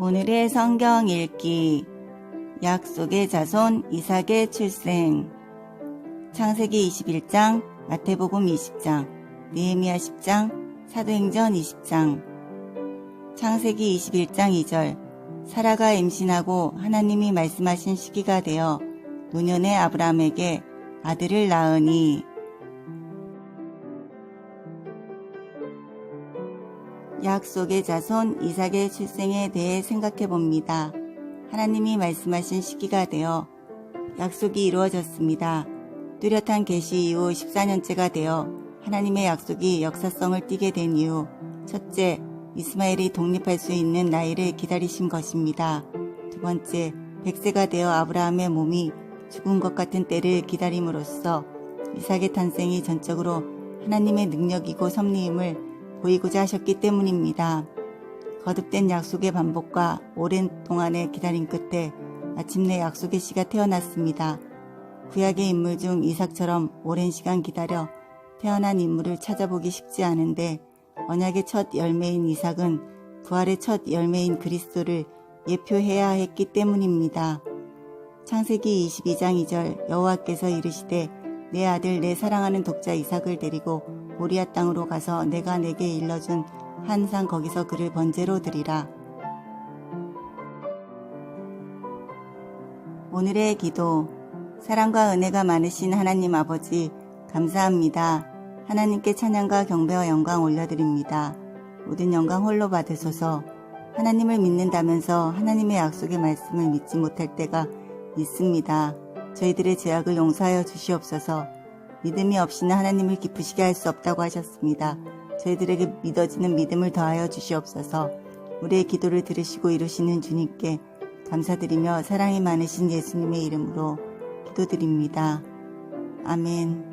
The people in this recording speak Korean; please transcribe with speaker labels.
Speaker 1: 오늘의 성경 읽기. 약속의 자손 이삭의 출생. 창세기 21장 마태복음 20장 느헤미야 10장 사도행전 20장. 창세기 21장 2절. 사라가 임신하고 하나님이 말씀하신 시기가 되어 노년의 아브라함에게 아들을 낳으니 약속의 자손 이삭의 출생에 대해 생각해 봅니다. 하나님이 말씀하신 시기가 되어 약속이 이루어졌습니다. 뚜렷한 계시 이후 14년째가 되어 하나님의 약속이 역사성을 띠게 된 이유 첫째, 이스마엘이 독립할 수 있는 나이를 기다리신 것입니다. 두 번째, 100세가 되어 아브라함의 몸이 죽은 것 같은 때를 기다림으로써 이삭의 탄생이 전적으로 하나님의 능력이고 섭리임을 보이고자 하셨기 때문입니다. 거듭된 약속의 반복과 오랜 동안의 기다림 끝에 마침내 약속의 씨가 태어났습니다. 구약의 인물 중 이삭처럼 오랜 시간 기다려 태어난 인물을 찾아보기 쉽지 않은데 언약의 첫 열매인 이삭은 부활의 첫 열매인 그리스도를 예표해야 했기 때문입니다. 창세기 22장 2절 여호와께서 이르시되 내 아들 내 사랑하는 독자 이삭을 데리고 모리아 땅으로 가서 내가 내게 일러준 한산 거기서 그를 번제로 드리라. 오늘의 기도 사랑과 은혜가 많으신 하나님 아버지 감사합니다. 하나님께 찬양과 경배와 영광 올려드립니다. 모든 영광 홀로 받으소서 하나님을 믿는다면서 하나님의 약속의 말씀을 믿지 못할 때가 있습니다. 저희들의 죄악을 용서하여 주시옵소서 믿음이 없이는 하나님을 기쁘시게 할 수 없다고 하셨습니다. 저희들에게 믿어지는 믿음을 더하여 주시옵소서 우리의 기도를 들으시고 이루시는 주님께 감사드리며 사랑이 많으신 예수님의 이름으로 기도드립니다. 아멘.